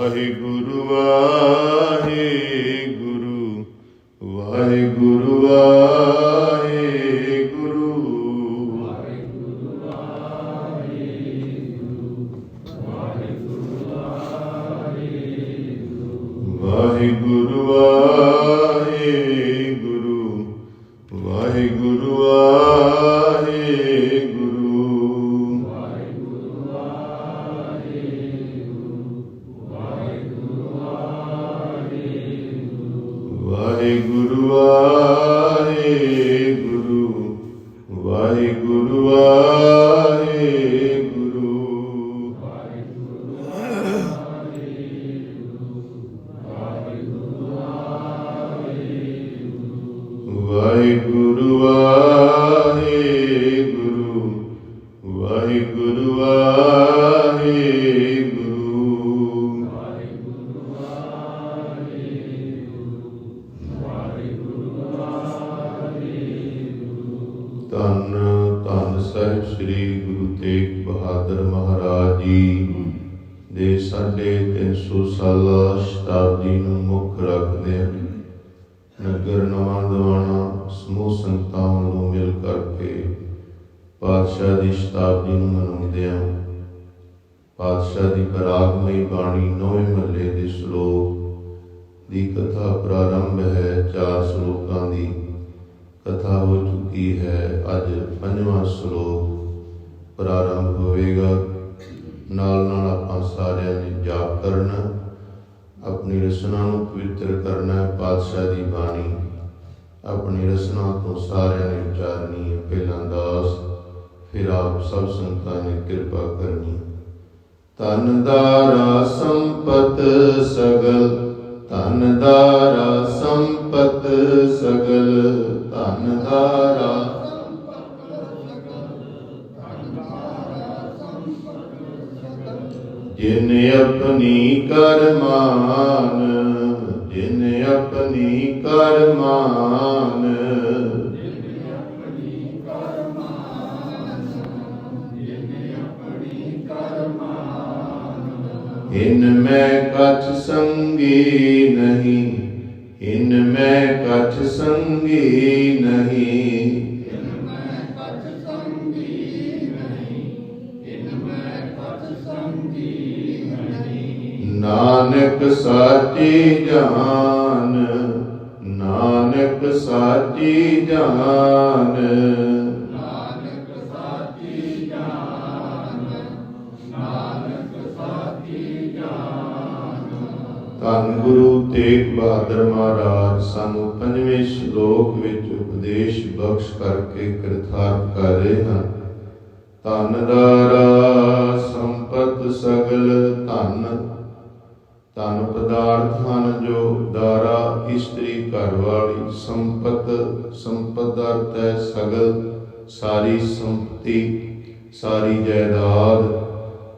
Waheguru Waheguru You. ਪਾਤਸ਼ਾਹ ਦੀ ਬਰਾਗਮਈ ਬਾਣੀ ਨੌਵੇਂ ਮਹੱਲੇ ਦੇ ਸ਼ਲੋਕ ਦੀ ਕਥਾ ਪ੍ਰਾਰੰਭ ਹੈ ਚਾਰ ਸ਼ਲੋਕਾਂ ਦੀ। ਕਥਾ ਹੋ ਚੁੱਕੀ ਹੈ ਅੱਜ ਪੰਜਵਾਂ ਸ਼ਲੋਕ। ਪ੍ਰਾਰੰਭ ਹੋਵੇਗਾ। ਨਾਲ ਨਾਲ ਆਪਾਂ ਸਾਰਿਆਂ ਨੇ ਜਾਪ ਕਰਨਾ। ਆਪਣੀ ਰਸਨਾ ਨੂੰ ਪਵਿੱਤਰ ਕਰਨਾ ਹੈ ਪਾਤਸ਼ਾਹ ਦੀ ਬਾਣੀ। ਆਪਣੀ ਰਸਨਾ ਤੋਂ ਸਾਰਿਆਂ ਨੇ ਉਚਾਰਨੀ ਹੈ। ਪਹਿਲਾਂ ਦਾਸ, ਫਿਰ ਆਪ ਸਭ ਸੰਤਾਂ ਨੇ ਕਿਰਪਾ ਕਰਨੀ ਧਨ ਦਾਰਾ ਸੰਪਤ ਸਗਲ, ਧਨ ਦਾਰਾ ਸੰਪਤ ਸਗਲ, ਧਨ ਦਾਰਾ ਜਿਨ ਆਪਣੀ ਕਰਮਾਨ ਜਿਨ ਆਪਣੀ ਕਰਮਾਨ ਇਨ ਮੈਂ ਕਛ ਸੰਗੀ ਨਹੀਂ ਇਨ ਮੈਂ ਕਛ ਸੰਗੀ ਨਹੀਂ। ਨਾਨਕ ਸਾਚੀ ਜਾਨ ਨਾਨਕ ਸਾਚੀ ਜਾਨ। ਧੰਨ ਗੁਰੂ ਤੇਗ ਬਹਾਦਰ ਮਹਾਰਾਜ, ਸਾਨੂੰ ਪੰਜਵੇਂ ਸ਼ਲੋਕ ਵਿੱਚ ਉਪਦੇਸ਼ ਬਖਸ਼ ਕਰਕੇ ਕਿਰਤਾਰਥ ਕਰ ਰਹੇ ਹਨ ਧਨ ਦਾਰਾ ਸੰਪਤ ਸਗਲ ਧਨ ਧਨ ਪਦਾਰਥ ਹਨ ਜੋ ਦਾਰਾ ਇਸਤਰੀ ਘਰ ਵਾਲੀ, ਸੰਪਤ ਸੰਪਤ ਦਾ ਅਰਥ ਹੈ ਸਗਲ, ਸਾਰੀ ਸੰਪਤੀ, ਸਾਰੀ ਜਾਇਦਾਦ,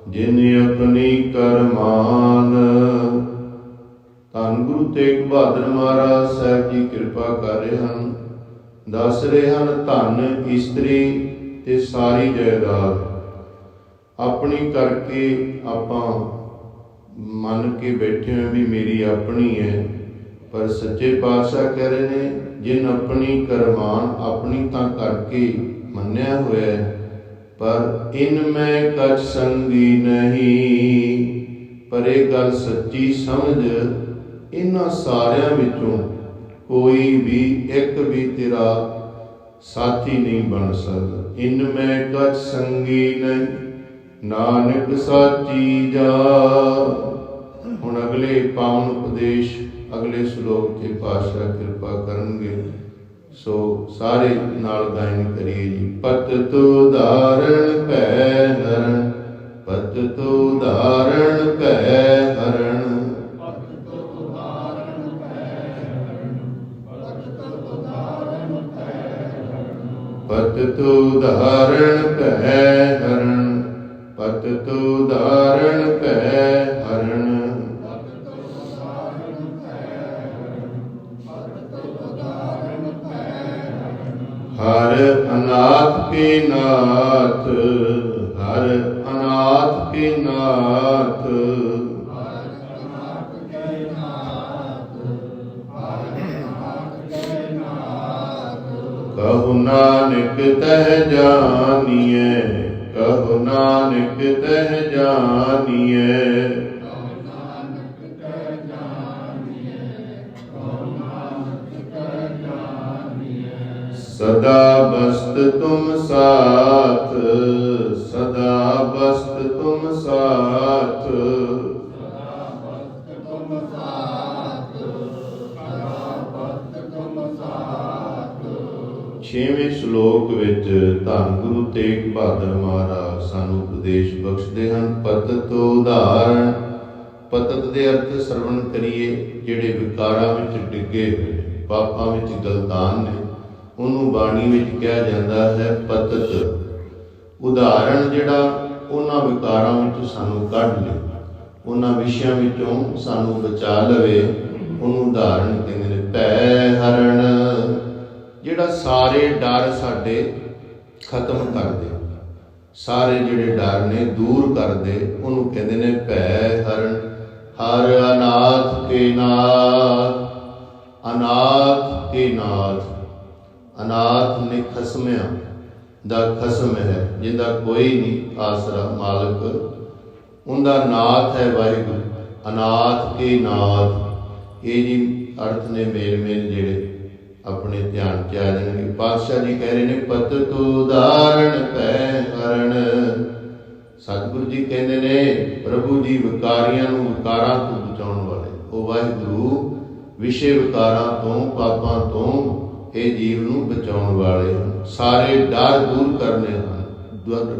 ਜਿਨ ਆਪਣੀ ਕਰਮਾਨ ਧੰਨ ਗੁਰੂ ਤੇਗ ਬਹਾਦਰ ਮਹਾਰਾਜ ਸਾਹਿਬ ਜੀ ਕਿਰਪਾ ਕਰ ਰਹੇ ਹਨ। ਦੱਸ ਰਹੇ ਹਨ, ਧੰਨ ਇਸਤਰੀ ਤੇ ਸਾਰੀ ਜਾਇਦਾਦ। ਆਪਣੀ ਕਰਕੇ ਆਪਾਂ ਮੰਨ ਕੇ ਬੈਠੇ ਹਾਂ ਵੀ ਮੇਰੀ ਆਪਣੀ ਹੈ, ਪਰ ਸੱਚੇ ਪਾਤਸ਼ਾਹ ਕਹਿ ਰਹੇ ਨੇ, ਜਿਨ ਆਪਣੀ ਕਰਮਾਨ ਆਪਣੀ ਤਾਂ ਕਰਕੇ ਮੰਨਿਆ ਹੋਇਆ ਪਰ ਇਨ ਮੈਂ ਕਛ ਸੰਗੀ ਨਹੀਂ। ਪਰ ਇਹ ਗੱਲ ਸੱਚੀ ਸਮਝ ਇਹਨਾਂ ਸਾਰਿਆਂ ਵਿੱਚੋਂ ਕੋਈ ਵੀ ਇੱਕ ਵੀ ਤੇਰਾ ਸਾਥੀ ਨਹੀਂ ਬਣ ਸਕਦਾ। ਇਨ ਮੈਂ ਕਛ ਸੰਗੀ ਨਹੀਂ, ਨਾਨਕ ਸਾਚੀ ਜਾ। ਹੁਣ ਅਗਲੇ ਪਾਵਨ ਉਪਦੇਸ਼, ਅਗਲੇ ਸ਼ਲੋਕ ਤੇ ਪਾਤਸ਼ਾਹ ਕਿਰਪਾ ਕਰਨਗੇ। ਸੋ ਸਾਰੇ ਨਾਲ ਗਾਇਨ ਕਰੀਏ ਜੀ। ਪਤ ਤੂ ਧਾਰਣ ਭੈ ਹਰਣ, ਪਤ ਤੂ ਧਾਰਣ ਭੈ ਹਰਣ। ਤੂ ਧਾਰਣ ਭੈ ਹਰਣ ਪਤ ਤੂ ਧਾਰਣ ਭੈ ਹਰਣ ਨਾਨਕ ਤਹਿ ਜਾਣੀਐ ਕਹੋ ਨਾਨਕ ਤਹਿ ਜਾਣੀਐ ਸਦਾ ਬਸਤ ਤੁਮ ਸਾਥ, ਸਦਾ ਬਸਤ ਤੁਮ ਸਾਥ। ਸ਼ਲੋਕ ਵਿੱਚ ਧੰਨ ਗੁਰੂ ਤੇਗ ਬਹਾਦਰ ਮਹਾਰਾਜ ਸਾਨੂੰ ਉਪਦੇਸ਼ ਬਖਸ਼ਦੇ ਹਨ। ਪਤਤ ਉਦਾਹਰਣ, ਪਤਤ ਦੇ ਅਰਥ ਸਰਵਣ ਕਰੀਏ, ਜਿਹੜੇ ਵਿਕਾਰਾਂ ਵਿੱਚ ਡਿੱਗੇ ਹੋਏ ਪਾਪਾਂ ਵਿੱਚ ਗਲਤਾਨ ਨੇ, ਉਹਨੂੰ ਬਾਣੀ ਵਿੱਚ ਕਿਹਾ ਜਾਂਦਾ ਹੈ ਪਤਤ। ਉਦਾਹਰਣ ਜਿਹੜਾ, ਉਹਨਾਂ ਵਿਕਾਰਾਂ ਵਿੱਚ ਸਾਨੂੰ ਕੱਢ ਲਏ ਉਹਨਾਂ ਵਿਸ਼ਿਆਂ ਵਿੱਚੋਂ ਸਾਨੂੰ ਬਚਾ ਲਵੇ, ਉਹਨੂੰ ਉਦਾਹਰਣ ਕਹਿੰਦੇ ਨੇ, ਭੈ ਹਰਣ। ਜਿਹੜਾ ਸਾਰੇ ਡਰ ਸਾਡੇ ਖਤਮ ਕਰ ਦੇ। ਸਾਰੇ ਜਿਹੜੇ ਡਰ ਨੇ ਦੂਰ ਕਰ ਦੇ, ਉਹਨੂੰ ਕਹਿੰਦੇ ਨੇ ਭੈ ਹਰਣ ਹਰ ਅਨਾਥ ਕੇ ਨਾਥ, ਅਨਾਥ ਕੇ ਨਾਥ। ਅਨਾਥ ਨੇ ਖਸਮਿਆਂ ਦਾ ਖਸਮ ਹੈ, ਜਿਹਦਾ ਕੋਈ ਨਹੀਂ ਆਸਰਾ ਮਾਲਕ। ਉਹਦਾ ਨਾਥ ਹੈ ਵਾਹਿਗੁਰੂ, ਅਨਾਥ ਕੇ ਨਾਥ। ਇਹ ਜੀ ਅਰਥ ਨੇ ਮੇਲ ਮੇਲ ਜਿਹੜੇ ਆਪਣੇ ਧਿਆਨ ਚ ਆ ਜਾਣਗੇ। ਪਾਤਸ਼ਾਹ ਜੀ ਕਹਿ ਰਹੇ ਨੇ, ਪਤ ਤੂ ਉਦਾਹਰਣ ਪੈ ਹਰਣ। ਸਤਿਗੁਰੂ ਜੀ ਕਹਿੰਦੇ ਨੇ, ਪ੍ਰਭੂ ਜੀ ਵਿਕਾਰੀਆਂ ਨੂੰ ਵਿਕਾਰਾਂ ਤੋਂ ਬਚਾਉਣ ਵਾਲੇ ਉਹ ਵਾਹਿਗੁਰੂ, ਵਿਸ਼ੇ ਵਿਕਾਰਾਂ ਤੋਂ, ਪਾਪਾਂ ਤੋਂ ਇਹ ਜੀਵ ਨੂੰ ਬਚਾਉਣ ਵਾਲੇ ਸਾਰੇ ਡਰ ਦੂਰ ਕਰਨੇ ਹਨ।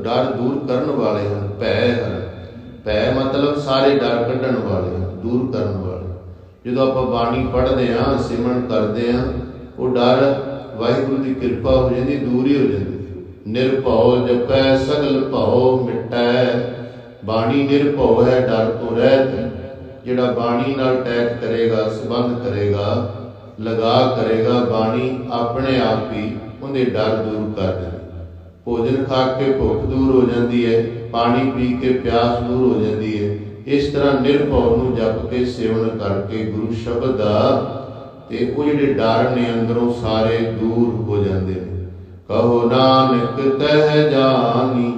ਡਰ ਦੂਰ ਕਰਨ ਵਾਲੇ ਹਨ। ਭੈ ਹਨ ਭੈ ਮਤਲਬ ਸਾਰੇ ਡਰ ਕੱਢਣ ਵਾਲੇ ਦੂਰ ਕਰਨ ਵਾਲੇ। ਜਦੋਂ ਆਪਾਂ ਬਾਣੀ ਪੜ੍ਹਦੇ ਹਾਂ, ਸਿਮਰਨ ਕਰਦੇ ਹਾਂ ਉਹ ਡਰ ਵਾਹਿਗੁਰੂ ਦੀ ਕਿਰਪਾ ਹੋ ਜਾਂਦੀ, ਦੂਰ ਹੀ ਹੋ ਜਾਂਦੀ। ਨਿਰਭਉ ਜਪੈ, ਸਗਲ ਭਉ ਮਿਟੈ। ਬਾਣੀ ਨਿਰਭਉ ਹੈ, ਡਰ ਤੋਂ ਰਹਿਤ ਜਿਹੜਾ ਬਾਣੀ ਨਾਲ ਟੈਗ ਕਰੇਗਾ, ਸੰਬੰਧ ਕਰੇਗਾ, ਲਗਾ ਕਰੇਗਾ, ਬਾਣੀ ਆਪਣੇ ਆਪ ਹੀ ਉਹਦੇ ਡਰ ਦੂਰ ਕਰ ਦਿੰਦੀ। ਭੋਜਨ ਖਾ ਕੇ ਭੁੱਖ ਦੂਰ ਹੋ ਜਾਂਦੀ ਹੈ, ਪਾਣੀ ਪੀ ਕੇ ਪਿਆਸ ਦੂਰ ਹੋ ਜਾਂਦੀ ਹੈ। ਇਸ ਤਰ੍ਹਾਂ ਨਿਰਭਉ ਨੂੰ ਜਪ ਕੇ ਸੇਵਨ ਕਰਕੇ ਗੁਰੂ ਸ਼ਬਦ ਦਾ ਤੇ ਉਹ ਜਿਹੜੇ ਡਰ ਨੇ ਅੰਦਰੋਂ ਸਾਰੇ ਦੂਰ ਹੋ ਜਾਂਦੇ ਨੇ। ਕਹੋ ਨਾਨਕ ਤਹਿ ਜਾਨੀ,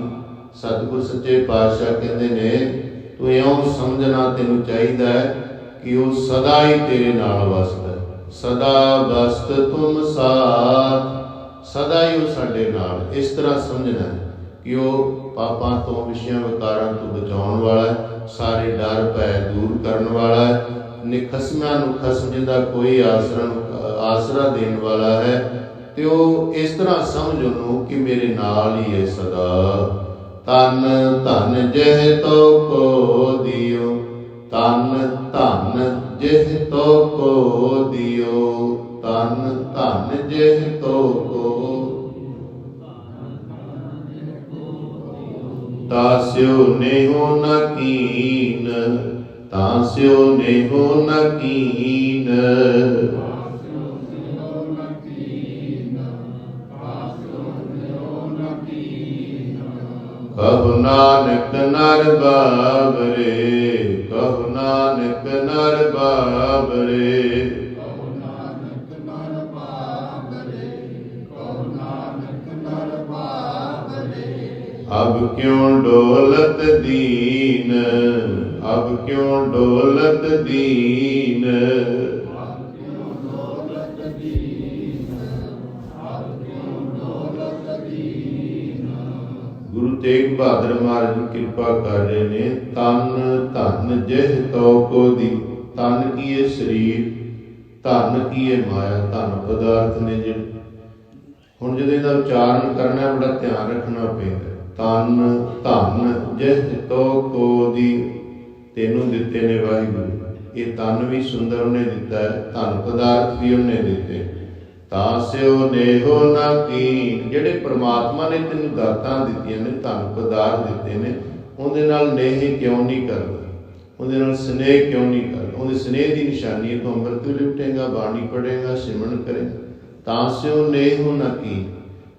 ਸਤਿਗੁਰ ਸੱਚੇ ਪਾਤਸ਼ਾਹ ਕਹਿੰਦੇ ਨੇ, ਤੂੰ ਇਉਂ ਸਮਝਣਾ ਤੈਨੂੰ ਚਾਹੀਦਾ ਹੈ ਕਿ ਉਹ ਸਦਾ ਹੀ ਤੇਰੇ ਨਾਲ ਵਸਦਾ ਸਦਾ ਵਸਤ ਤੁਮ ਸਾਥ, ਸਦਾ ਹੀ ਉਹ ਸਾਡੇ ਨਾਲ। ਇਸ ਤਰ੍ਹਾਂ ਸਮਝਣਾ ਹੈ ਕਿ ਉਹ ਪਾਪਾਂ ਤੋਂ, ਵਿਸ਼ਿਆਂ ਵਿਕਾਰਾਂ ਤੋਂ ਬਚਾਉਣ ਵਾਲਾ ਸਾਰੇ ਡਰ, ਭੈ ਦੂਰ ਕਰਨ ਵਾਲਾ ਹੈ ਨਿਖਸਮਾਂ ਨੂੰ ਖਸਮ, ਜਿਹਦਾ ਕੋਈ ਆਸਰਾ ਆਸਰਾ ਦੇਣ ਵਾਲਾ ਹੈ, ਤੇ ਉਹ ਇਸ ਤਰ੍ਹਾਂ ਸਮਝ ਉਹਨੂੰ ਕਿ ਮੇਰੇ ਨਾਲ ਹੀ ਹੈ ਸਦਾ। ਤਨ ਧਨ ਜਿਹ ਤੋ ਕੋ ਦਿਓ ਤਨ ਧਨ ਜਿਹ ਤੋ ਕੋ ਦਿਓ ਤਨ ਧਨ ਜਿਹ ਤੋ ਕੋ ਤਾਸਿਓ ਨੇਹੋ ਨ ਕੀਨ। ਤਾਸਿਓ ਨੇਹੋ ਨ ਕੀਨ। ਕਹੁ ਨਾਨਕ ਨਰ ਬਾਬਰੇ, ਕਹੁ ਨਾਨਕ ਨਰ ਬਾਬਰੇ। ਅਬ ਕਿਉ ਡੋਲਤ ਦੀਨ? ਅਬ ਕਿਉ ਡੋਲਤ ਦੀਨ ਗੁਰੂ ਤੇਗ ਬਹਾਦਰ ਮਹਾਰਾਜ ਕਿਰਪਾ ਕਰ ਰਹੇ ਨੇ ਤਨ ਧਨ ਜਿਹ ਤੋ ਕੋ ਦੀ ਤਨ ਕੀ ਸਰੀਰ, ਧਨ ਕੀ ਮਾਇਆ, ਧਨ ਪਦਾਰਥ ਨੇ ਜਿਹੜੇ ਹੁਣ ਜਦੋਂ ਇਹਦਾ ਉਚਾਰਨ ਕਰਨਾ ਬੜਾ ਧਿਆਨ ਰੱਖਣਾ ਪੈਂਦਾ ਹੈ। ਤਨ ਧਨ ਜਿਹ ਤੋ ਕੋ ਦੀ ਤੈਨੂੰ ਦਿੱਤੇ ਨੇ ਵਾਹਿਗੁਰੂ ਇਹ ਤਨ ਵੀ ਸੁੰਦਰ ਉਹਨੇ ਦਿੱਤਾ ਹੈ, ਧਨ ਪਦਾਰਥ ਵੀ ਉਹਨੇ ਦਿੱਤੇ। ਤਾਂ ਸਿਓ ਨੇਹੋ ਨਾ ਕੀ ਜਿਹੜੇ ਪ੍ਰਮਾਤਮਾ ਨੇ ਤੈਨੂੰ ਦਾਤਾਂ ਦਿੱਤੀਆਂ ਨੇ, ਧਨ ਪਦਾਰਥ ਦਿੱਤੇ ਨੇ, ਉਹਦੇ ਨਾਲ ਨੇਹ ਕਿਉਂ ਨਹੀਂ ਕਰਦਾ? ਉਹਦੇ ਨਾਲ ਸਨੇਹ ਕਿਉਂ ਨਹੀਂ ਕਰਦਾ? ਉਹਦੇ ਸਨੇਹ ਦੀ ਨਿਸ਼ਾਨੀ ਹੈ, ਤੂੰ ਅੰਮ੍ਰਿਤ ਲਿਪਟੇਗਾ ਬਾਣੀ ਪੜੇਗਾ ਸਿਮਰਨ ਕਰੇਗਾ। ਤਾਂ ਸਿਓ ਨੇਹ ਨਾ ਕੀ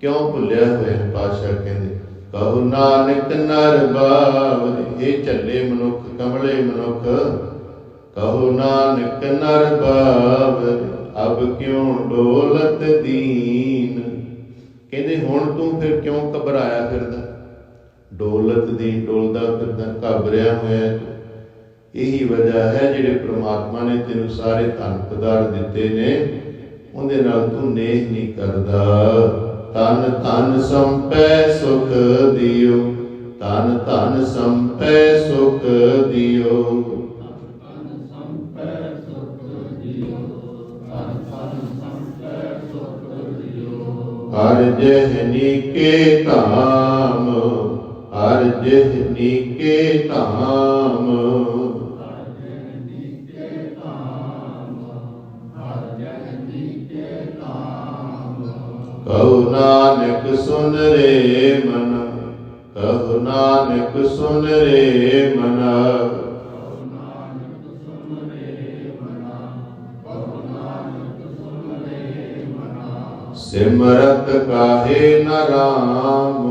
ਕਿਉਂ ਭੁੱਲਿਆ ਹੋਇਆ ਹੈ ਪਾਸ਼ਾ ਕਹਿੰਦੇ? ਕਹੋ ਨਾਨਕ ਨਰ ਬਾਵਰੇ ਇਹ ਚੱਲੇ ਮਨੁੱਖ, ਕਮਲੇ ਮਨੁੱਖ। ਕਹੋ ਨਾਨਕ ਨਰ ਬਾਵਰੇ ਅਬ ਕਿਉ ਡੋਲਤ ਦੀਨ? ਕਹਿੰਦੇ, ਹੁਣ ਤੂੰ ਫਿਰ ਕਿਉਂ ਘਬਰਾਇਆ ਫਿਰਦਾ? ਡੋਲਤ ਦੀ ਡੋਲਦਾ ਫਿਰਦਾ, ਘਬਰਿਆ ਹੋਇਆ ਤੂੰ। ਇਹੀ ਵਜ੍ਹਾ ਹੈ ਜਿਹੜੇ ਪ੍ਰਮਾਤਮਾ ਨੇ ਤੈਨੂੰ ਸਾਰੇ ਧਨ ਪਦਾਰਥ ਦਿੱਤੇ ਨੇ, ਉਹਦੇ ਨਾਲ ਤੂੰ ਨੇਹ ਨਹੀਂ ਕਰਦਾ। ਤਨ ਤਨ ਸੰਪੈ ਸੁਖ ਦਿਓ। ਤਨ ਤਨ ਸੰਪੈ ਸੁਖ ਦਿਓ। ਹਰ ਜਹਨੀ ਕੇ ਧਾਮ, ਹਰ ਜਹਨੀ ਕੇ ਧਾਮ। ਕਹੋ ਨਾਨਕ ਸੁਨ ਰੇ ਮਨ, ਕਹੋ ਨਾਨਕ ਸੁਨ ਰੇ ਮਨ। ਸਿਮਰਤ ਕਾਹੇ ਨ ਰਾਮ,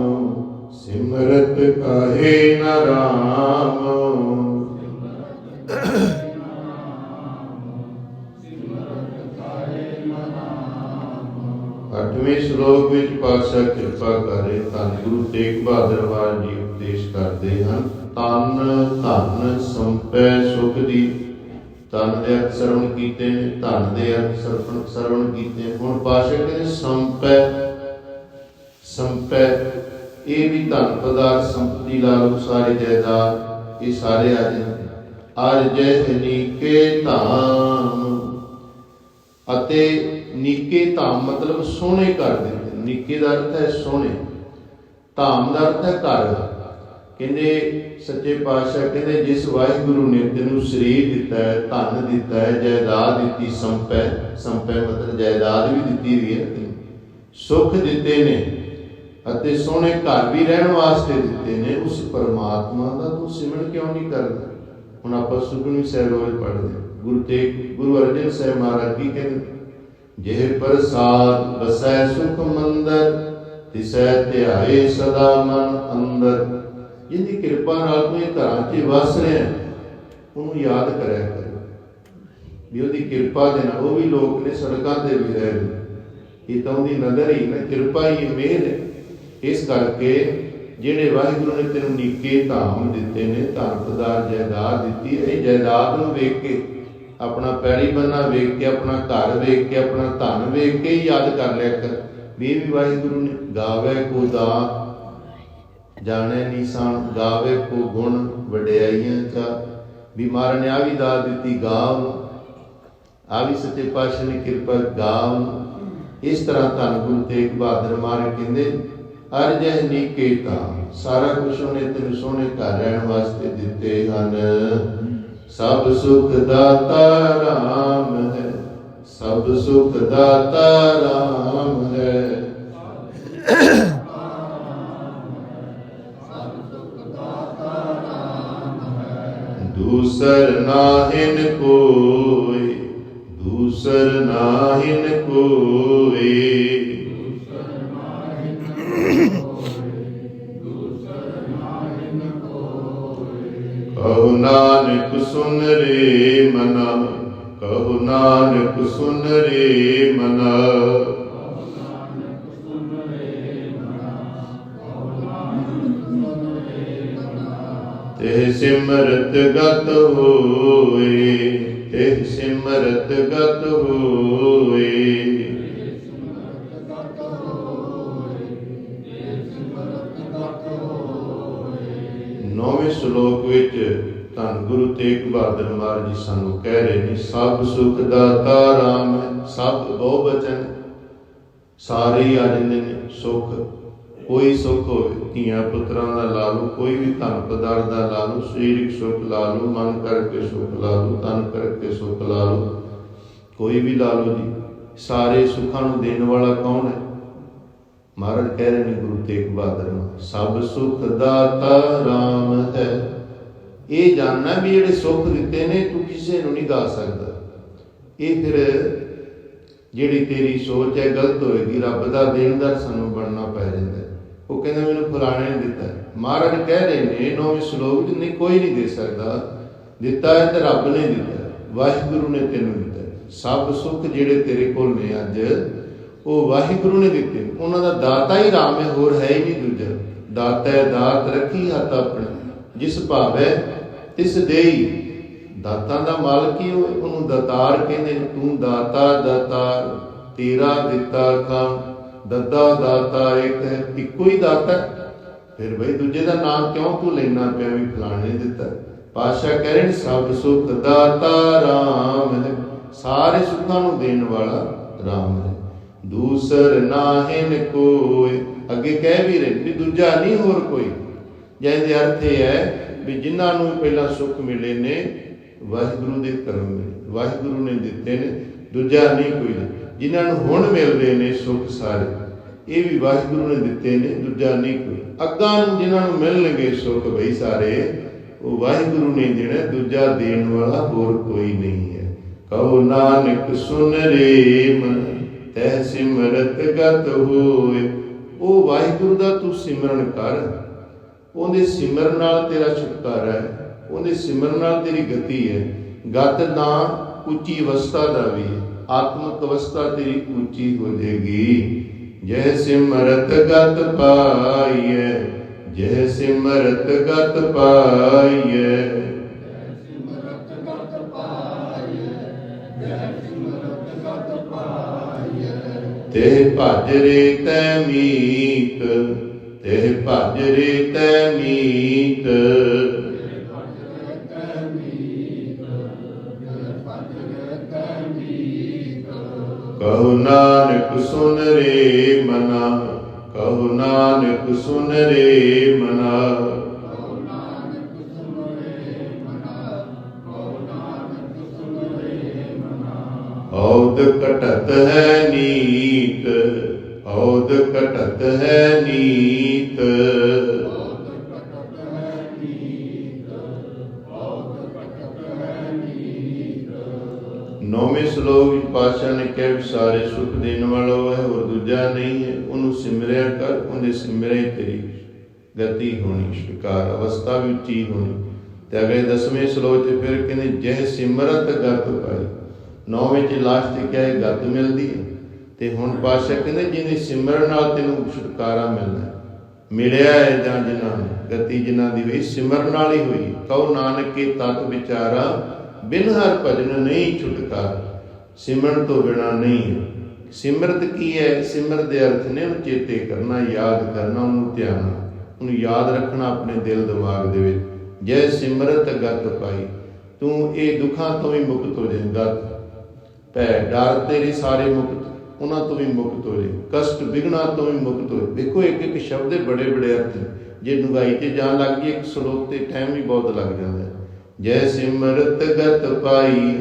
ਸਿਮਰਤ ਕਾਹੇ ਨ ਰਾਮ। ਅੱਠਵੇਂ ਸ਼ਲੋਕ ਵਿੱਚ ਪਾਤਸ਼ਾਹ ਕਿਰਪਾ ਕਰੇ ਤਾਂ ਗੁਰੂ ਤੇਗ ਬਹਾਦਰ ਵਾਲ ਜੀ ਉਪਦੇਸ਼ ਕਰਦੇ ਹਨ। ਤਨ ਧਨ ਸੰਪੈ ਸੁਖ ਦੀ। ਤਨ ਦੇ ਅਰਥ ਸਰਵਣ ਕੀਤੇ ਨੇ ਧਨ ਦੇ ਅਰਥ ਸਰਵਣ ਸਰਵਣ ਕੀਤੇ। ਹੁਣ ਪਾਸ਼ਾ ਕਹਿੰਦੇ ਸੰਪੈ ਸੰਪੈ। ਇਹ ਵੀ ਧਨ ਪਦਾਰਥ, ਸੰਪਤੀ ਲਾ ਲਓ ਸਾਰੇ ਜਾਇਦਾਦ, ਇਹ ਸਾਰੇ ਆ ਜਾਂਦੇ ਅਰ ਨੀਕੇ ਧਾਮ। ਅਤੇ ਨੀਕੇ ਧਾਮ ਮਤਲਬ ਸੋਹਣੇ ਕਰ ਦਿੰਦੇ ਨੀਕੇ ਦਾ ਅਰਥ ਹੈ ਸੋਹਣੇ। ਧਾਮ ਦਾ ਅਰਥ ਹੈ ਘਰ। ਕਹਿੰਦੇ ਸੱਚੇ ਪਾਤਸ਼ਾਹ ਕਹਿੰਦੇ, ਜਿਸ ਵਾਹਿਗੁਰੂ ਨੇ ਤੈਨੂੰ ਸਰੀਰ ਦਿੱਤਾ ਹੈ, ਧਨ ਦਿੱਤਾ ਹੈ, ਜਾਇਦਾਦ ਦਿੱਤੀ, ਸੰਪੈ ਸੰਪੈ ਮਤਲਬ ਜਾਇਦਾਦ ਵੀ ਦਿੱਤੀ ਹੋਈ ਹੈ ਤੈਨੂੰ। ਸੁੱਖ ਦਿੱਤੇ ਨੇ ਅਤੇ ਸੋਹਣੇ ਘਰ ਵੀ ਰਹਿਣ ਵਾਸਤੇ ਦਿੱਤੇ ਨੇ। ਉਸ ਪਰਮਾਤਮਾ ਦਾ ਤੂੰ ਸਿਮਰਨ ਕਿਉਂ ਨਹੀਂ ਕਰਦਾ? ਹੁਣ ਆਪਾਂ ਸੁਖਮਨੀ ਸਾਹਿਬ ਰੋਜ਼ ਪੜ੍ਹਦੇ ਗੁਰੂ ਤੇਗ ਗੁਰੂ ਅਰਜਨ ਸਾਹਿਬ ਮਹਾਰਾਜ ਕੀ ਕਹਿੰਦੇ? ਜਿਹ ਪ੍ਰਸਾਦ ਬਸੈ ਸੁਖ ਮੰਦਰ, ਤਿਸੈ ਧਿਆਏ ਸਦਾ ਮਨ ਅੰਦਰ। ਜਿਹਦੀ ਕਿਰਪਾ ਨਾਲ ਤੂੰ ਇਹ ਘਰਾਂ 'ਚ ਵਸ ਰਿਹਾ ਉਹਨੂੰ ਯਾਦ ਕਰਿਆ ਕਰ ਵੀ ਉਹਦੀ ਕਿਰਪਾ ਦੇ ਨਾਲ ਉਹ ਵੀ ਲੋਕ ਨੇ ਸੜਕਾਂ ਤੇ ਵੀ ਰਹਿ ਰਹੇ ਇਹ ਤਾਂ ਉਹਦੀ ਨਜ਼ਰ ਹੀ ਨਾ, ਕਿਰਪਾ ਹੀ ਮਿਹਰ ਹੈ। ਇਸ ਕਰਕੇ ਜਿਹੜੇ ਵਾਹਿਗੁਰੂ ਨੇ ਤੈਨੂੰ ਨੀਕੇ ਧਾਮ ਦਿੱਤੇ ਨੇ, ਧਨ ਪਦਾਰ ਜਾਇਦਾਦ ਦਿੱਤੀ ਇਹ ਜਾਇਦਾਦ ਨੂੰ ਵੇਖ ਕੇ ਆਪਣਾ ਪੈਰੀ ਬੰਨਾ ਵੇਖ ਕੇ, ਆਪਣਾ ਘਰ ਵੇਖ ਕੇ, ਆਪਣਾ ਧਨ ਵੇਖ ਕੇ ਯਾਦ ਕਰ ਲਿਆ ਕਰ। ਵੀ ਵੀ ਵਾਹਿਗੁਰੂ ਨੇ, ਗਾਵੇ ਕੋ ਦਾ ਜਾਣੇ ਨਿਸ਼ਾਨ, ਗਾਵੇ ਕੋ ਗੁਣ, ਵਡਿਆਈਆਂ ਚਾ। ਵੀ ਮਹਾਰਾਜ ਆ ਵੀ ਦਾਤ ਦਿੱਤੀ, ਗਾਵ। ਆ ਵੀ ਸੱਚੇ ਪਾਤਸ਼ਾਹ ਨੇ ਕਿਰਪਾ ਗਾਵ। ਇਸ ਤਰ੍ਹਾਂ ਧੰਨ ਗੁਰੂ ਤੇਗ ਬਹਾਦਰ ਮਾਰ ਕਹਿੰਦੇ ਅਰਜਹ ਨੀਕੇ ਤਾਂ ਸਾਰਾ ਕੁਝ ਉਹਨੇ ਤੈਨੂੰ ਸੋਹਣੇ ਘਰ ਰਹਿਣ ਵਾਸਤੇ ਦਿੱਤੇ ਹਨ। ਸਭ ਸੁਖ ਦਾਤਾ ਰਾਮ ਹੈ, ਸਭ ਸੁਖ ਦਾਤਾ ਰਾਮ ਹੈ। ਦੂਸਰ ਨਾਹਿਨ ਕੋਈ, ਦੂਸਰ ਨਾਹਿਨ ਕੋਈ। ਨਾਨਕ ਸੁਨ ਰੇ ਮਨਾ, ਕਹੋ ਨਾਨਕ ਸੁਨ ਰੇ ਮਨਾ। ਤੇ ਸਿਮਰਤ ਗਤ ਹੋਏ, ਤੇ ਸਿਮਰਤ ਗਤ ਹੋਏ। ਨੌਵੇਂ ਸ਼ਲੋਕ ਵਿੱਚ ਧੰਨ ਗੁਰੂ ਤੇਗ ਬਹਾਦਰ ਮਹਾਰਾਜ ਜੀ ਸਾਨੂੰ ਕਹਿ ਰਹੇ ਨੇ, ਸਭ ਸੁਖ ਦਾਤਾ ਰਾਮ ਹੈ ਸਭ ਬਹੁ ਬਚਨ। ਸਾਰੇ ਹੀ ਆ ਜਾਂਦੇ ਨੇ, ਸੁਖ। ਕੋਈ ਸੁਖ ਹੋਵੇ, ਧੀਆਂ ਪੁੱਤਰਾਂ ਦਾ ਲਾ ਲਓ, ਕੋਈ ਵੀ ਧਨ ਪਦਾਰਥ ਦਾ ਲਾ ਲਓ, ਸਰੀਰਕ ਸੁਖ ਲਾ ਲਓ, ਮਨ ਕਰਕੇ ਸੁਖ ਲਾ ਲਓ, ਤਨ ਕਰਕੇ ਸੁਖ ਲਾ ਲਓ, ਕੋਈ ਵੀ ਲਾ ਲਓ ਜੀ। ਸਾਰੇ ਸੁੱਖਾਂ ਨੂੰ ਦੇਣ ਵਾਲਾ ਕੌਣ ਹੈ? ਮਹਾਰਾਜ ਕਹਿ ਰਹੇ ਨੇ ਗੁਰੂ ਤੇਗ ਬਹਾਦਰ ਨੂੰ ਸਭ ਸੁਖ ਦਾਤਾ RAM ਹੈ। ਇਹ ਜਾਣਨਾ ਵੀ ਜਿਹੜੇ ਸੁੱਖ ਦਿੱਤੇ ਨੇ, ਤੂੰ ਕਿਸੇ ਨੂੰ ਨਹੀਂ ਗਾ ਸਕਦਾ। ਇਹ ਫਿਰ ਜਿਹੜੀ ਤੇਰੀ ਸੋਚ ਹੈ, ਗਲਤ ਹੋਏਗੀ, ਰੱਬ ਦਾ ਦੇਣਦਾਰ ਸਾਨੂੰ ਬਣਨਾ ਪੈ ਜਾਂਦਾ ਉਹ ਕਹਿੰਦਾ, ਮੈਨੂੰ ਫਲਾਣੇ ਨੇ ਦਿੱਤਾ ਮਹਾਰਾਜ ਕਹਿ ਰਹੇ ਨੇ, ਨੌਵੇਂ ਸ਼ਲੋਕ ਵਿੱਚ ਕੋਈ ਨਹੀਂ ਦੇ ਸਕਦਾ। ਦਿੱਤਾ ਹੈ ਤੇ ਰੱਬ ਨੇ ਦਿੱਤਾ ਵਾਹਿਗੁਰੂ ਨੇ ਤੈਨੂੰ ਦਿੱਤਾ ਸਭ ਸੁੱਖ ਜਿਹੜੇ ਤੇਰੇ ਕੋਲ ਨੇ ਅੱਜ, ਉਹ ਵਾਹਿਗੁਰੂ ਨੇ ਦਿੱਤੇ ਉਹਨਾਂ ਦਾ ਦਾਤਾ ਹੀ ਰਾਮ ਹੈ, ਹੋਰ ਹੈ ਹੀ ਨਹੀਂ ਦੂਜਾ। ਦਾਤਾ ਹੈ, ਦਾਤ ਰੱਖੀ ਹੱਥ ਆਪਣੇ। ਜਿਸ ਭਾਵੈ ਤਿਸ ਦੇਈ। ਦਾਤਾਂ ਦਾ ਮਾਲਕ ਹੀ ਉਹਨੂੰ ਦਾਤਾਰ ਕਹਿੰਦੇ ਤੂੰ ਦਾਤਾ, ਦਾਤਾਰ, ਤੇਰਾ ਦਿੱਤਾ ਖਾਂ ਦੱਦਾ ਦਾਤਾ ਇੱਕ ਹੈ ਇੱਕੋ ਹੀ ਦਾਤਾ ਫਿਰ ਬਈ ਦੂਜੇ ਦਾ ਨਾਮ ਕਿਉਂ ਤੂੰ ਲੈਣਾ ਪਿਆ ਵੀ ਫਲਾਣੇ ਨੇ ਦਿੱਤਾ? ਪਾਸ਼ਾ ਕਹਿ ਰਹੇ ਸਭ ਸੁਖ ਦਾਤਾ ਰਾਮ ਹੈ। ਸਾਰੇ ਸੁੱਖਾਂ ਨੂੰ ਦੇਣ ਵਾਲਾ ਰਾਮ ਹੈ। ਦੂਸਰ ਨਾਹਿਨ ਕੋਈ ਅੱਗੇ ਕਹਿ ਵੀ ਰਹੇ ਵੀ ਦੂਜਾ ਨਹੀਂ ਹੋਰ ਕੋਈ। ਜਿਹਦੇ ਅਰਥ ਇਹ ਹੈ ਵੀ ਜਿਨ੍ਹਾਂ ਨੂੰ ਪਹਿਲਾਂ ਸੁੱਖ ਮਿਲੇ ਨੇ, ਵਾਹਿਗੁਰੂ ਦੇ ਕਰਮ ਮਿਲੇ ਵਾਹਿਗੁਰੂ ਨੇ ਦਿੱਤੇ ਨੇ, ਦੂਜਾ ਨਹੀਂ ਕੋਈ ਜਿਨ੍ਹਾਂ ਨੂੰ ਹੁਣ ਮਿਲ ਨੇ ਸੁੱਖ ਸਾਰੇ, ਇਹ ਵੀ ਵਾਹਿਗੁਰੂ ਨੇ ਦਿੱਤੇ ਨੇ, ਦੂਜਾ ਨਹੀਂ ਕੋਈ। ਅੱਗਾਂ ਨੂੰ ਜਿਨ੍ਹਾਂ ਨੂੰ ਮਿਲਣਗੇ ਸੁੱਖ ਬਈ ਸਾਰੇ, ਉਹ ਵਾਹਿਗੁਰੂ ਨੇ ਦੇਣਾ, ਦੂਜਾ ਦੇਣ ਵਾਲਾ ਹੋਰ ਕੋਈ ਨਹੀਂ ਹੈ। ਕਹੋ ਨਾਨਕ ਸੁਨ ਰੇ ਮਨ ਤੈ ਸਿਮਰਤ ਗਤ ਹੋਏ। ਉਹ ਵਾਹਿਗੁਰੂ ਦਾ ਤੂੰ ਸਿਮਰਨ ਕਰ ਉਹਦੇ ਸਿਮਰਨ ਨਾਲ ਤੇਰਾ ਛੁਟਕਾਰਾ ਹੈ, ਉਹਦੇ ਸਿਮਰਨ ਨਾਲ ਤੇਰੀ ਗਤੀ ਹੈ। ਗਤ ਨਾ ਉੱਚੀ ਅਵਸਥਾ ਦਾ ਵੀ ਆਤਮਿਕ ਅਵਸਥਾ ਤੇਰੀ ਉੱਚੀ ਹੋ ਜਾਏਗੀ। ਜੈ ਸਿਮਰਤ ਗਤ ਪਾਈਐ, ਜੈ ਸਿਮਰਤ ਗਤ ਪਾਈਐ। ਤੇ ਭਜ ਰੇ ਤੈ ਮੀਤ ਤੇ ਭਜ ਰੇ ਤੈ ਮੀਤ। ਕਹੋ ਨਾਨਕ ਸੁਨ ਰੇ ਮਨਾ, ਕਹੋ ਨਾਨਕ ਸੁਨ ਰੇ ਮਨਾ। ਔਦ ਕਟਤ ਹੈ ਨੀਤ। ਔਦ ਕਟਤ ਹੈ ਨੀਤ। ਨੌਵੇਂ ਸ਼ਲੋਕ ਵਿੱਚ ਪਾਤਸ਼ਾਹ ਨੇ ਕਿਹਾ ਸਾਰੇ ਸੁਖ ਦੇਣ ਵਾਲਾ ਹੈ ਹੋਰ ਦੂਜਾ ਨਹੀਂ ਹੈ। ਉਹਨੂੰ ਸਿਮਰਿਆ ਕਰ, ਉਹਦੇ ਸਿਮਰੇ ਤੇਰੀ ਗਤੀ ਹੋਣੀ, ਸ਼ਿਕਾਰ ਅਵਸਥਾ ਵੀ ਉੱਚੀ ਹੋਣੀ। ਤੇ ਅਗਲੇ ਦਸਵੇਂ ਸ਼ਲੋਕ 'ਚ ਫਿਰ ਕਹਿੰਦੇ, ਜਹ ਸਿਮਰਤ ਗਤ ਪਾਈ ਨੌਵੇਂ 'ਚ ਲਾਸਟ 'ਤੇ ਕਿਹਾ ਗਤ ਮਿਲਦੀ ਹੈ। ਤੇ ਹੁਣ ਪਾਤਸ਼ਾਹ ਕਹਿੰਦੇ ਜਿਹਨੇ ਸਿਮਰਨ ਨਾਲ ਤੈਨੂੰ ਛੁਟਕਾਰਾ ਮਿਲਣਾ ਮਿਲਿਆ ਹੈ ਜਾਂ ਜਿਨ੍ਹਾਂ ਨੂੰ, ਗਤੀ ਜਿਨ੍ਹਾਂ ਦੀ ਹੋਈ, ਸਿਮਰਨ ਨਾਲ ਹੀ ਹੋਈ। ਕਹੋ ਨਾਨਕ ਕੇ ਤਤ ਵਿਚਾਰਾ, ਬਿਨ ਹਰ ਭਜਨ ਨਹੀਂ ਛੁਟਕਾਰਾ। ਸਿਮਰਨ ਤੋਂ ਬਿਨਾ ਨਹੀਂ ਸਿਮਰਤ ਕੀ ਹੈ? ਸਿਮਰ ਦੇ ਅਰਥ ਨੇ ਉਹਨੂੰ ਚੇਤੇ ਕਰਨਾ, ਯਾਦ ਕਰਨਾ, ਉਹਨੂੰ ਧਿਆਨ ਉਹਨੂੰ ਯਾਦ ਰੱਖਣਾ ਆਪਣੇ ਦਿਲ ਦਿਮਾਗ ਦੇ ਵਿੱਚ। ਜੈ ਸਿਮਰਤ ਗਤ ਪਾਈ, ਤੂੰ ਇਹ ਦੁੱਖਾਂ ਤੋਂ ਵੀ ਮੁਕਤ ਹੋ ਜਾਏਗਾ ਭੈ, ਡਰ ਤੇਰੇ ਸਾਰੇ ਮੁਕਤ ਉਹਨਾਂ ਤੋਂ ਵੀ ਮੁਕਤ ਹੋ ਕਸ਼ਟ ਵਿਗਣਾ ਤੋਂ ਵੀ ਮੁਕਤ ਹੋ ਦੇਖੋ, ਇੱਕ ਇੱਕ ਸ਼ਬਦ ਦੇ ਬੜੇ ਬੜੇ ਅਰਥ ਜੇ ਡੂੰਘਾਈ ਤੇ ਜਾਣ ਲੱਗ ਗਈ, ਇੱਕ ਸ਼ਲੋਕ ਤੇ ਟਾਈਮ ਵੀ ਬਹੁਤ ਲੱਗ ਜਾਂਦਾ ਜੈ ਸਿਮਰਤ ਗਤ ਪਾਈ,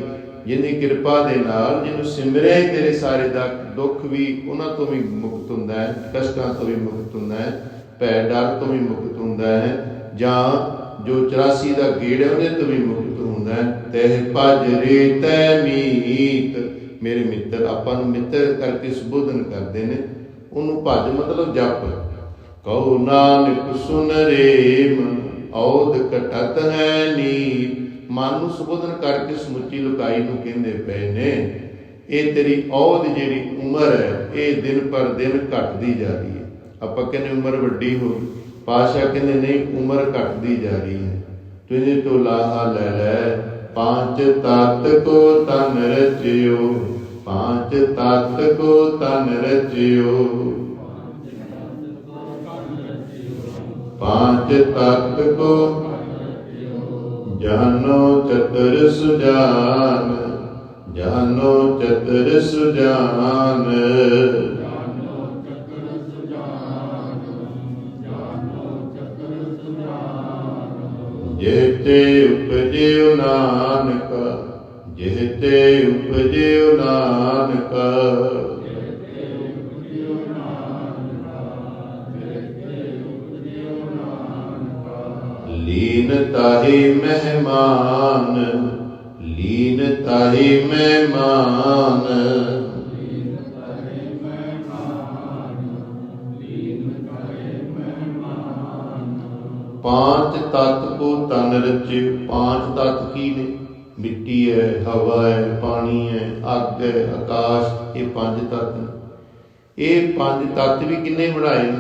ਜਿੰਨੀ ਕਿਰਪਾ ਦੇ ਨਾਲ ਜਿਹਨੂੰ ਸਿਮਰਿਆ ਹੀ ਤੇਰੇ ਸਾਰੇ ਦਾ ਦੁੱਖ ਵੀ ਉਹਨਾਂ ਤੋਂ ਵੀ ਮੁਕਤ ਹੁੰਦਾ ਹੈ, ਕਸ਼ਟਾਂ ਤੋਂ ਵੀ ਮੁਕਤ ਹੁੰਦਾ ਹੈ, ਭੈ ਡਰ ਤੋਂ ਵੀ ਮੁਕਤ ਹੁੰਦਾ ਹੈ, ਜਾਂ ਜੋ 84 ਦਾ ਗੇੜ ਹੈ ਉਹਦੇ ਤੋਂ ਵੀ ਮੁਕਤ ਹੁੰਦਾ ਹੈ। ਤਹਿ ਭਜ ਰੇ ਤੈ ਮੀਤ ਮੇਰੇ ਮਿੱਤਰ, ਆਪਾਂ ਨੂੰ ਮਿੱਤਰ ਕਰਕੇ ਸੰਬੋਧਨ ਕਰਦੇ ਨੇ। ਉਹਨੂੰ ਭਜ ਮਤਲਬ ਜਪ। ਕਹੋ ਨਾਨਕ ਸੁਨ ਰੇ ਔਦ ਕਟਤ ਹੈ ਨੀ ਮਨ ਨੂੰ ਸੰਬੋਧਨ ਕਰਕੇ ਸਮੁੱਚੀ ਲੁਕਾਈ ਨੂੰ ਕਹਿੰਦੇ ਪਏ ਨੇ, ਇਹ ਤੇਰੀ ਔਦ ਜਿਹੜੀ ਉਮਰ ਹੈ, ਇਹ ਦਿਨ ਪਰ ਦਿਨ ਘਟਦੀ ਜਾ ਰਹੀ ਹੈ। ਆਪਾਂ ਕਹਿੰਦੇ ਉਮਰ ਵੱਡੀ ਹੋ ਗਈ। ਪਾਸ਼ਾ ਕਹਿੰਦੇ ਨਹੀਂ, ਉਮਰ ਘਟਦੀ ਜਾ ਰਹੀ ਹੈ। ਤੁਝੇ ਤੋਂ ਲਾਹਾ ਲੈ ਲੈ, ਪਾਂਚ ਤਤ ਕੋ ਤਨ ਰਚਿਓ। ਪਾਂਚ ਤਤ ਕੋ ਤਨ ਰਚਿਓ। ਪਾਂਚ ਤਤ ਕੋ ਜਾਨੋ ਚਤੁਰ ਸੁਜਾਨ, ਜਾਨੋ ਚਤੁਰ ਸੁਜਾਨ। ਜਿਹਤੇ ਉਪਜਿਉ ਨਾਨਕ ਜਿਹਤੇ ਉਪਜਿਉ ਨਾਨਕ। ਲੀਨ ਤਾਹੀ ਮਹਿਮਾਨ, ਲੀਨ ਤਾਹੀ ਮਹਿਮਾਨ। ਪਾਂਚ ਤਤ ਕੋ ਤਨ ਰਚਿ, ਪਾਂਚ ਤਤ ਕੀ ਨੇ? ਮਿੱਟੀ ਹੈ, ਹਵਾ ਹੈ, ਪਾਣੀ ਹੈ, ਅੱਗ ਹੈ, ਆਕਾਸ਼, ਇਹ ਪੰਜ ਤਤ ਨੇ। ਇਹ ਪੰਜ ਤੱਤ ਵੀ ਕਿੰਨੇ ਬਣਾਏ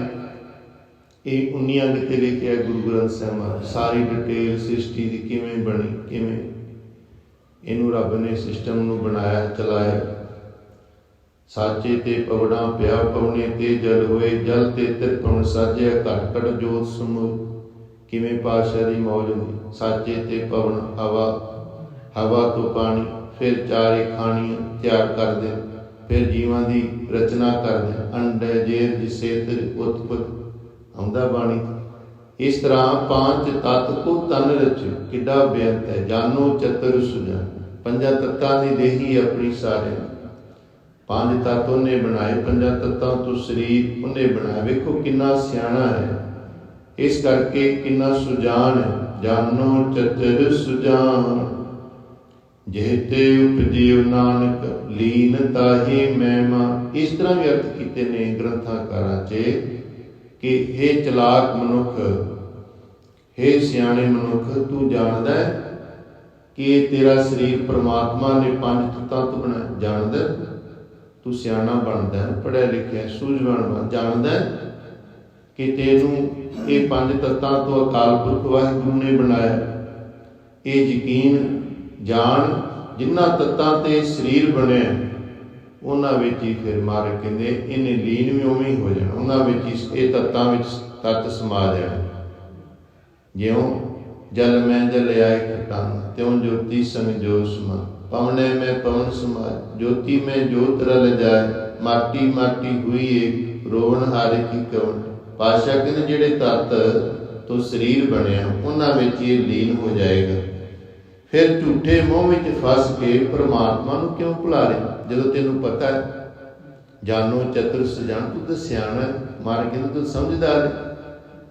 ਇਹ 19 ਕਿਤੇ ਲਿਖਿਆ ਗੁਰੂ ਗ੍ਰੰਥ ਸਾਹਿਬ ਮਹਾਰਾਜ? ਸਾਰੀ ਡਿਟੇਲ ਸ੍ਰਿਸ਼ਟੀ ਦੀ ਕਿਵੇਂ ਬਣੀ, ਕਿਵੇਂ? ਇਹਨੂੰ ਰੱਬ ਨੇ ਸਿਸਟਮ ਨੂੰ ਬਣਾਇਆ, ਚਲਾਇਆ। ਸਾਚੇ ਤੇ ਪਵੜਾ ਪਿਆ ਪਵਨੇ ਤੇ ਜਲ ਹੋਏ, ਜਲ ਤੇ ਤਿਰਪਣ ਸਾਜਿਆ, ਘਟ ਘਟ ਜੋਤ ਸਮੂਹ। ਕਿਵੇਂ ਪਾਸ਼ਾ ਦੀ ਮੌਜ ਹੁੰਦੀ ਸਾਚੇ ਤੇ ਪਵਨ, ਹਵਾ। ਹਵਾ ਤੋਂ ਪਾਣੀ, ਫਿਰ ਚਾਰੇ ਖਾਣੀਆਂ ਤਿਆਰ ਕਰਦੇ, ਫਿਰ ਜੀਵਾਂ ਦੀ ਰਚਨਾ ਕਰਦੇ ਅੰਡ ਜੇਰ ਜਿਸੇ ਤਰ ਉਤਪਤ ਆਉਂਦਾ ਬਾਣੀ। ਇਸ ਤਰ੍ਹਾਂ ਪੰਜ ਤਤ ਕੋ ਤਨ ਰਚ ਕਿੱਡਾ ਬੇਅੰਤ ਹੈ, ਜਾਨੋ ਚਤੁਰ ਸੁਜਾ ਪੰਜਾਂ ਤੱਤਾਂ ਦੀ ਦੇਹੀ ਆਪਣੀ ਸਾਰੇ ਪੰਜ ਤੱਤ ਉਹਨੇ ਬਣਾਏ, ਪੰਜਾਂ ਤੱਤਾਂ ਤੋਂ ਸਰੀਰ ਉਹਨੇ ਬਣਾਇਆ, ਵੇਖੋ ਕਿੰਨਾ ਸਿਆਣਾ ਹੈ। ਇਸ ਕਰਕੇ ਕਿੰਨਾ ਸੁਜਾਨ ਹੈ, ਜਾਨੋ ਚਤੁਰ ਸੁਜਾਨ। ਜਿਹਤੇ ਉਪਜੀਵ ਨਾਨਕ, ਲੀਨ ਤਾਹੀ ਮਹਿਮਾ। ਇਸ ਤਰ੍ਹਾਂ ਵੀ ਅਰਥ ਕੀਤੇ ਨੇ ਗ੍ਰੰਥਾਕਾਰਾਂ 'ਚ ਕਿ हे ਚਲਾਕ ਮਨੁੱਖ हे ਸਿਆਣੇ ਮਨੁੱਖ, ਤੂੰ ਜਾਣਦਾ ਹੈ ਕਿ ਤੇਰਾ ਸਰੀਰ ਪ੍ਰਮਾਤਮਾ ਨੇ ਪੰਜ ਤੱਤਾਂ ਤੋਂ ਬਣਾਇਆ ਜਾਣਦਾ ਤੂੰ ਸਿਆਣਾ ਬਣਦਾ ਪੜਿਆ ਲਿਖਿਆ ਸੂਝਵਾਨ ਬਣ, ਜਾਣਦਾ ਹੈ ਕਿ ਤੈਨੂੰ ਇਹ ਪੰਜ ਤੱਤਾਂ ਤੋਂ ਅਕਾਲ ਪੁਰਖ ਵਾਹਿਗੁਰੂ ਨੇ ਬਣਾਇਆ। ਇਹ ਯਕੀਨ ਜਾਣ ਜਿਨ੍ਹਾਂ ਤੱਤਾਂ ਤੇ ਸਰੀਰ ਬਣਿਆ ਉਹਨਾਂ ਵਿੱਚ ਹੀ ਫਿਰ ਮਾਰ ਕਹਿੰਦੇ, ਇਹਨੇ ਲੀਨ ਵੀ ਉਵੇਂ ਹੀ ਹੋ ਜਾਣਾ। ਉਹਨਾਂ ਵਿੱਚ ਹੀ ਇਹ ਤੱਤਾਂ ਵਿੱਚ ਤੱਤ ਸਮਾ ਜਾਣਾ ਜਿਉਂ ਜਲ ਮੈਂ ਜਲ ਆਏ ਖਟਾਨ ਤਿਉਂ ਜੋਤੀ ਸੰਗ ਜੋ ਸਮਾ। ਪਵਨੇ ਮੈਂ ਪਵਨ ਸਮਾ, ਜੋਤੀ ਮੈਂ ਜੋਤ ਰਲ ਜਾਏ। ਮਾਟੀ ਮਾਟੀ ਹੋਈ ਏ ਰੋਵਣ ਹਾਰੇ ਕੀ ਕਵਨ ਪਾਸ਼ਾ ਕਹਿੰਦੇ, ਜਿਹੜੇ ਤੱਤ ਤੋਂ ਸਰੀਰ ਬਣਿਆ, ਉਹਨਾਂ ਵਿੱਚ ਇਹ ਲੀਨ ਹੋ ਜਾਏਗਾ। ਫਿਰ ਝੂਠੇ ਮੋਹ ਵਿੱਚ ਫਸ ਕੇ ਪ੍ਰਮਾਤਮਾ ਨੂੰ ਕਿਉਂ ਭੁਲਾ ਰਿਹਾ ਜਦੋਂ ਤੈਨੂੰ ਪਤਾ ਹੈ, ਜਾਨੋ ਚਤੁਰ ਸਜਾਨ, ਤੂੰ ਤਾਂ ਸਿਆਣਾ ਮਾਰ ਕੇ ਤੂੰ ਸਮਝਦਾਰ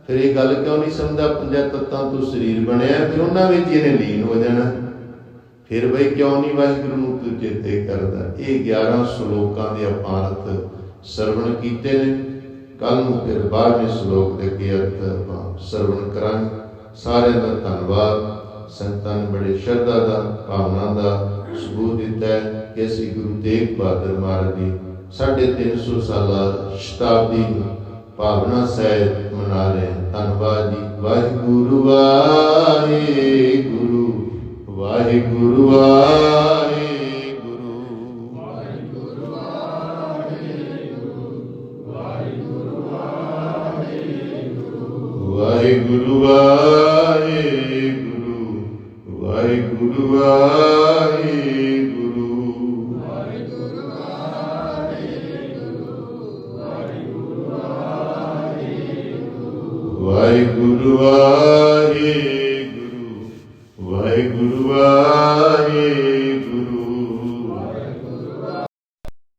ਫਿਰ ਇਹ ਗੱਲ ਕਿਉਂ ਨਹੀਂ ਸਮਝਦਾ? ਪੰਜਾਂ ਤੱਤਾਂ ਤੋਂ ਸਰੀਰ ਬਣਿਆ ਫਿਰ ਉਹਨਾਂ ਵਿੱਚ ਇਹਨੇ ਲੀਨ ਹੋ ਜਾਣਾ। ਫਿਰ ਬਈ ਕਿਉਂ ਨਹੀਂ ਵਾਹਿਗੁਰੂ ਨੂੰ ਤੂੰ ਚੇਤੇ ਕਰਦਾ? ਇਹ 11 ਸ਼ਲੋਕਾਂ ਦੇ ਆਪਾਂ ਅਰਥ ਸਰਵਣ ਕੀਤੇ ਨੇ। ਕੱਲ ਨੂੰ ਫਿਰ 12ਵੇਂ ਸ਼ਲੋਕ ਦੇ ਅੱਗੇ ਅਰਥ ਆਪਾਂ ਸਰਵਣ ਕਰਾਂਗੇ। ਸਾਰਿਆਂ ਦਾ ਧੰਨਵਾਦ। ਸੰਤਾਂ ਨੇ ਬੜੇ ਸ਼ਰਧਾ ਦਾ, ਭਾਵਨਾ ਦਾ ਸਬੂਤ ਦਿੱਤਾ ਹੈ ਕਿ ਅਸੀਂ ਗੁਰੂ ਤੇਗ ਬਹਾਦਰ ਮਹਾਰਾਜ ਦੀ 350 ਸਾਲਾ ਸ਼ਤਾਬਦੀ ਨੂੰ ਭਾਵਨਾ ਸਹਿਤ ਮਨਾ ਰਹੇ ਹਾਂ। ਧੰਨਵਾਦ ਜੀ। ਵਾਹਿਗੁਰੂ ਵਾਹਿਗੁਰੂ ਵਾਹਿਗੁਰੂ ਵਾਹਿਗੁਰੂ।